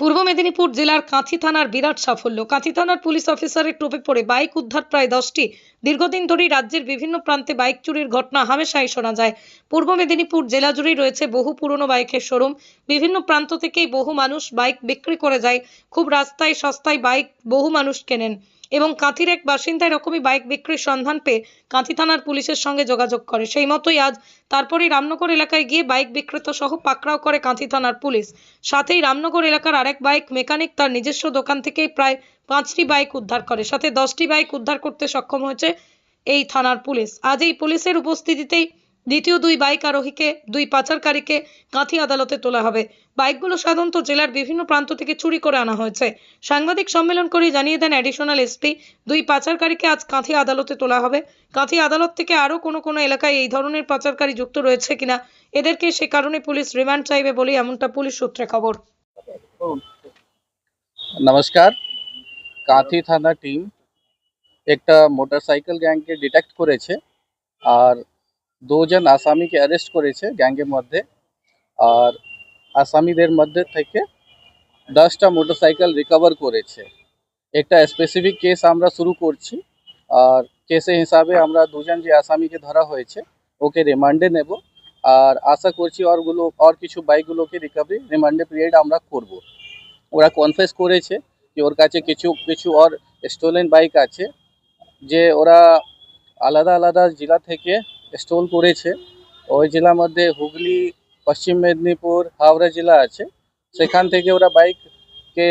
পূর্ব মেদিনীপুর জেলার কাঁথি থানার বিরাট সাফল্য। কাঁথি থানার পুলিশ অফিসারের টোপে পড়ে বাইক উদ্ধার প্রায় দশটি। দীর্ঘদিন ধরেই রাজ্যের বিভিন্ন প্রান্তে বাইক চুরির ঘটনা হামেশাই শোনা যায়। পূর্ব মেদিনীপুর জেলা জুড়েই রয়েছে বহু পুরনো বাইকের শোরুম। বিভিন্ন প্রান্ত থেকেই বহু মানুষ বাইক বিক্রি করে যায়। খুব রাস্তায় সস্তায় বাইক বহু মানুষ কেনেন। এবং কাঁথির এক বাসিন্দা এরকমই বাইক বিক্রির সন্ধান পেয়ে কাঁথি থানার পুলিশের সঙ্গে যোগাযোগ করে। সেই মতোই আজ তারপরেই রামনগর এলাকায় গিয়ে বাইক বিক্রেতা সহ পাকড়াও করে কাঁথি থানার পুলিশ। সাথেই রামনগর এলাকার আরেক বাইক মেকানিক তার নিজস্ব দোকান থেকেই প্রায় পাঁচটি বাইক উদ্ধার করে। সাথে দশটি বাইক উদ্ধার করতে সক্ষম হয়েছে এই থানার পুলিশ। আজ এই পুলিশের উপস্থিতিতেই দ্বিতীয় দুই বাইক আরোহীকে, দুই পাচারকারীকে কাঁথি আদালতে তোলা হবে। বাইকগুলো সাধারণত জেলার বিভিন্ন প্রান্ত থেকে চুরি করে আনা হয়েছে। সাংবাদিক সম্মেলন করে জানিয়ে দেন অ্যাডিশনাল এসপি, দুই পাচারকারীকে আজ কাঁথি আদালতে তোলা হবে। কাঁথি আদালত থেকে আরও কোনো কোনো এলাকায় এই ধরনের পাচারকারী যুক্ত রয়েছে কিনা, এদেরকে সে কারণে পুলিশ রিমান্ড চাইবে বলেই এমনটা পুলিশ সূত্রে খবর। নমস্কার। কাঁথি থানা টিম একটা মোটরসাইকেল গ্যাংকে ডিটেক্ট করেছে। আর দুজন আসামিকে অ্যারেস্ট করেছে গ্যাংয়ের মধ্যে আর আসামিদের মধ্যে থেকে দশটা মোটরসাইকেল রিকভার করেছে। একটা স্পেসিফিক কেস আমরা শুরু করছি আর কেসের হিসাবে আমরা দুজন যে আসামিকে ধরা হয়েছে, ওকে রিমান্ডে নেব আর আশা করছি ওরগুলো আর কিছু বাইকগুলোকে রিকভারি রিমান্ডে পিরিয়ড আমরা করব। ওরা কনফেস করেছে যে ওর কাছে কিছু কিছু আর স্টোলেন বাইক আছে, যে ওরা আলাদা আলাদা জেলা থেকে স্টোল করেছে। ওই জেলার মধ্যে হুগলি, পশ্চিম মেদিনীপুর, হাওড়া জেলা আছে। সেখান থেকে ওরা বাইককে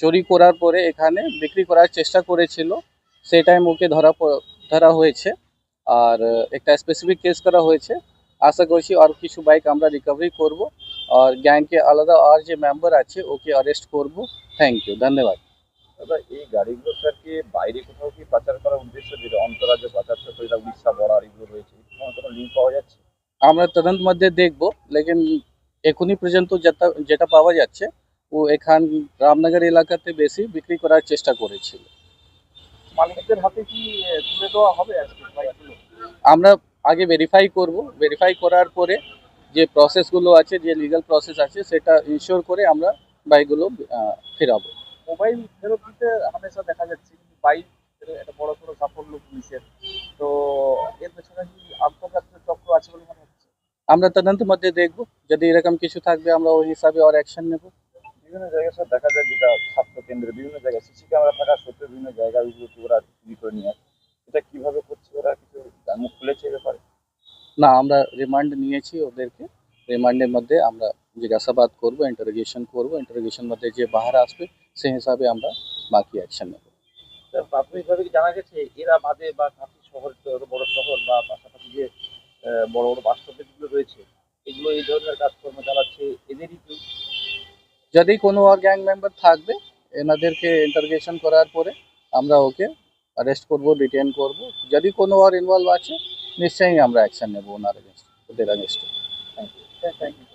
চুরি করার পরে এখানে বিক্রি করার চেষ্টা করেছিল। সেই টাইম ওকে ধরা ধরা হয়েছে। আর একটা স্পেসিফিক কেস করা হয়েছে। আশা করছি আর কিছু বাইক আমরা রিকভারি করব। আর গ্যাংকে আলাদা আর যে মেম্বার আছে, ওকে অ্যারেস্ট করব। থ্যাংক ইউ ধন্যবাদ। দাদা, এই গাড়িগুলো স্যার কি বাইরে কোথাও কি পাচার করার উদ্দেশ্য যেটা অন্তরাজ্যে পাচার তো এটা উড়িষ্যা বর্ডার এগুলো রয়েছে কোনো কোনো লিঙ্ক পাওয়া যাচ্ছে আমরা তদন্ত মধ্যে দেখব লেকিন এখনই পর্যন্ত যেটা যেটা পাওয়া যাচ্ছে ও এখান রামনগর এলাকাতে বেশি বিক্রি করার চেষ্টা করেছিল। মালিকদের হাতে কি তুলে দেওয়া হবে আমরা আগে ভেরিফাই করব। ভেরিফাই করার পরে যে প্রসেসগুলো আছে যে লিগাল প্রসেস আছে সেটা ইনশিওর করে আমরা বাইকগুলো ফেরাবো। মোবাইল ফেরত দিতে হামেশা দেখা যাচ্ছে বাইক একটা বড় সড়ো সাফল্য পুলিশের। তো এর পেছনে কি আন্তর্জাতিক চক্র আছে বলে মনে হচ্ছে আমরা তদন্ত মধ্যে দেখব। যদি এরকম কিছু থাকবে আমরা ওই হিসাবে আর অ্যাকশন নেব। বিভিন্ন জায়গায় স্যার দেখা যায় যেটা স্বাস্থ্য কেন্দ্রে বিভিন্ন জায়গায় সিসি ক্যামেরা থাকা সত্ত্বেও বিভিন্ন জায়গায় ওরা চুরি করে নিয়ে আসে। এটা কীভাবে করছে ওরা কিছু মুখ খুলেছে ব্যাপারে? না আমরা রিমান্ড নিয়েছি ওদেরকে। রিমান্ডের মধ্যে আমরা জিজ্ঞাসাবাদ করব ইন্টারোগেশন করব। ইন্টারোগেশন মধ্যে যে বাহার আসবে সেই হিসাবে আমরা বাকি অ্যাকশন নেব। প্রাথমিকভাবে জানা গেছে এরা বাদে বা কাঁথি শহর বড় শহর বা পাশাপাশি যে বড় বড় বাস্তবগুলো রয়েছে। এগুলো এই ধরনের কাজকর্ম চালাচ্ছে এদেরই কেউ যদি কোনো আর গ্যাং মেম্বার থাকবে এনাদেরকে ইন্টারগেশন করার পরে আমরা ওকে অ্যারেস্ট করব ডিটেন করব। যদি কোনো আর ইনভলভ আছে নিশ্চয়ই আমরা অ্যাকশন নেব ওনার এগেনস্ট ওদের এগেনস্টে থ্যাংক ইউ থ্যাংক ইউ